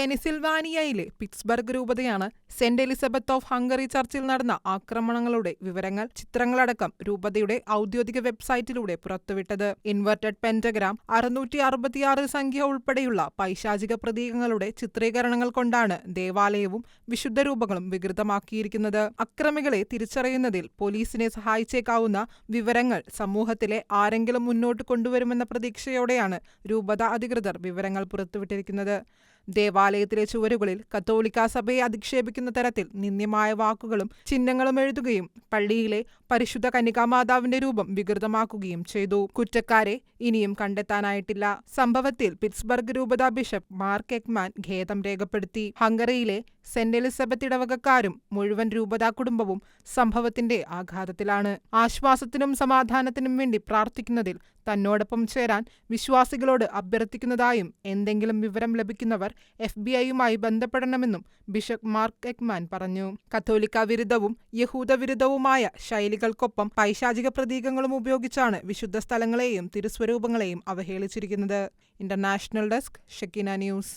പെനിസിൽവാനിയയിലെ Pittsburgh രൂപതയാണ് saint Elizabeth of Hungary ചർച്ചിൽ നടന്ന ആക്രമണങ്ങളുടെ വിവരങ്ങൾ ചിത്രങ്ങളടക്കം രൂപതയുടെ ഔദ്യോഗിക വെബ്സൈറ്റിലൂടെ പുറത്തുവിട്ടത്. ഇൻവെർട്ടഡ് പെന്റഗ്രാം അറുന്നൂറ്റി അറുപത്തിയാറ് സംഖ്യ ഉൾപ്പെടെയുള്ള പൈശാചിക പ്രതീകങ്ങളുടെ ചിത്രീകരണങ്ങൾ കൊണ്ടാണ് ദേവാലയവും വിശുദ്ധ രൂപങ്ങളും വികൃതമാക്കിയിരിക്കുന്നത്. അക്രമികളെ തിരിച്ചറിയുന്നതിൽ പോലീസിനെ സഹായിച്ചേക്കാവുന്ന വിവരങ്ങൾ സമൂഹത്തിലെ ആരെങ്കിലും മുന്നോട്ട് കൊണ്ടുവരുമെന്ന പ്രതീക്ഷയോടെയാണ് രൂപത അധികൃതർ വിവരങ്ങൾ പുറത്തുവിട്ടിരിക്കുന്നത്. ദേവാലയത്തിലെ ചുവരുകളിൽ കത്തോലിക്കാ സഭയെ അധിക്ഷേപിക്കുന്ന തരത്തിൽ നിന്ദ്യമായ വാക്കുകളും ചിഹ്നങ്ങളും എഴുതുകയും പള്ളിയിലെ പരിശുദ്ധ കന്യകാമാതാവിന്റെ രൂപം വികൃതമാക്കുകയും ചെയ്തു. കുറ്റക്കാരെ ഇനിയും കണ്ടെത്താനായിട്ടില്ല. സംഭവത്തിൽ പിറ്റ്സ്ബർഗ് രൂപതാ ബിഷപ്പ് മാർക്ക് എക്മാൻ ഖേദം രേഖപ്പെടുത്തി. ഹംഗറിയിലെ സെന്റ് എലിസബത്ത് ഇടവകക്കാരും മുഴുവൻ രൂപതാ കുടുംബവും സംഭവത്തിന്റെ ആഘാതത്തിലാണ്. ആശ്വാസത്തിനും സമാധാനത്തിനും വേണ്ടി പ്രാർത്ഥിക്കുന്നതിൽ തന്നോടൊപ്പം ചേരാൻ വിശ്വാസികളോട് അഭ്യർത്ഥിക്കുന്നതായും എന്തെങ്കിലും വിവരം ലഭിക്കുന്നവർ എഫ് ബി ഐയുമായി ബന്ധപ്പെടണമെന്നും ബിഷപ്പ് മാർക്ക് എക്മാൻ പറഞ്ഞു. കത്തോലിക്ക വിരുദ്ധവും യഹൂദ വിരുദ്ധവുമായ ശൈലികൾക്കൊപ്പം പൈശാചിക പ്രതീകങ്ങളും ഉപയോഗിച്ചാണ് വിശുദ്ധ സ്ഥലങ്ങളെയും തിരുസ്വരൂപങ്ങളെയും അവഹേളിച്ചിരിക്കുന്നത്. International desk Shekinah news.